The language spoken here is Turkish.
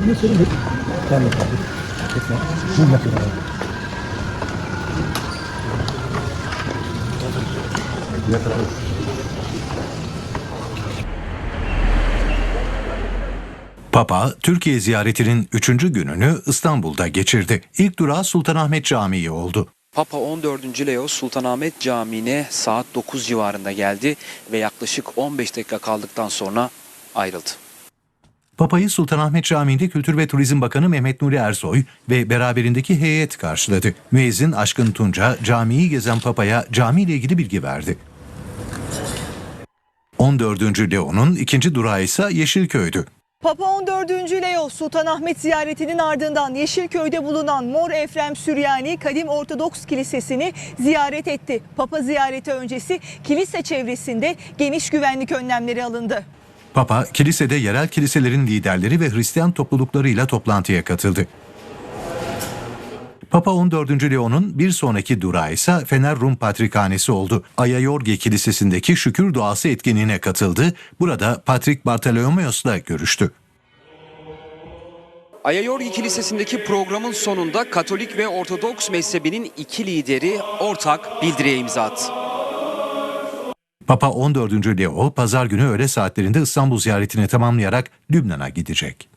Ne de. Bu. Papa, Türkiye ziyaretinin üçüncü gününü İstanbul'da geçirdi. İlk durağı Sultanahmet Camii oldu. Papa 14. Leo Sultanahmet Camii'ne saat 9 civarında geldi ve yaklaşık 15 dakika kaldıktan sonra ayrıldı. Papayı Sultanahmet Camii'nde Kültür ve Turizm Bakanı Mehmet Nuri Ersoy ve beraberindeki heyet karşıladı. Müezzin Aşkın Tunca camiyi gezen Papa'ya camiyle ilgili bilgi verdi. 14. Leo'nun ikinci durağı ise Yeşilköy'dü. Papa 14. Leo Sultanahmet ziyaretinin ardından Yeşilköy'de bulunan Mor Efrem Süryani Kadim Ortodoks Kilisesi'ni ziyaret etti. Papa ziyareti öncesi kilise çevresinde geniş güvenlik önlemleri alındı. Papa, kilisede yerel kiliselerin liderleri ve Hristiyan topluluklarıyla toplantıya katıldı. Papa 14. Leo'nun bir sonraki durağı ise Fener Rum Patrikhanesi oldu. Ayayorgi Kilisesi'ndeki şükür duası etkinliğine katıldı. Burada Patrik Bartolomeos'la görüştü. Ayayorgi Kilisesi'ndeki programın sonunda Katolik ve Ortodoks mezhebinin iki lideri ortak bildiriye imza attı. Papa 14. Leo pazar günü öğle saatlerinde İstanbul ziyaretini tamamlayarak Lübnan'a gidecek.